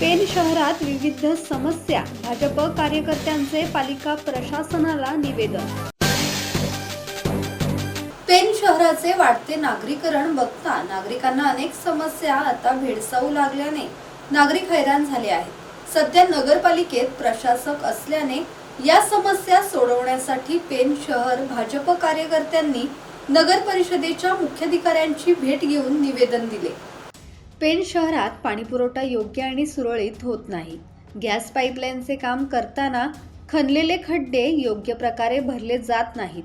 Pen शहरात विविध समस्या. भाजप कार्यकर्त्यांचे पालिका प्रशासनाला निवेदन. पेन शहराचे वाढते नागरीकरण बघता नागरिकांना अनेक समस्या आता भेडसावू लागल्याने नागरिक हैराण झाले आहेत. सध्या नगरपालिकेत प्रशासक असल्याने या समस्या सोडवण्यासाठी पेन शहर भाजप कार्यकर्त्यांनी नगर परिषदेच्या मुख्याधिकाऱ्यांची भेट घेऊन निवेदन दिले. पेन शहरात पाणीपुरवठा योग्य आणि सुरळीत होत नाही. गॅस पाईपलाईनचे काम करताना खणलेले खड्डे योग्य प्रकारे भरले जात नाहीत.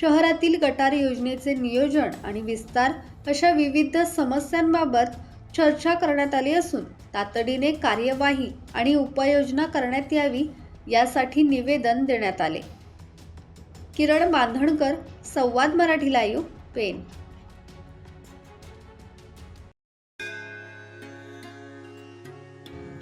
शहरातील गटार योजनेचे नियोजन आणि विस्तार अशा विविध समस्यांबाबत चर्चा करण्यात आली असून तातडीने कार्यवाही आणि उपाययोजना करण्यात यावी यासाठी निवेदन देण्यात आले. किरण बांधणकर संवाद मराठी लाईव्ह पेन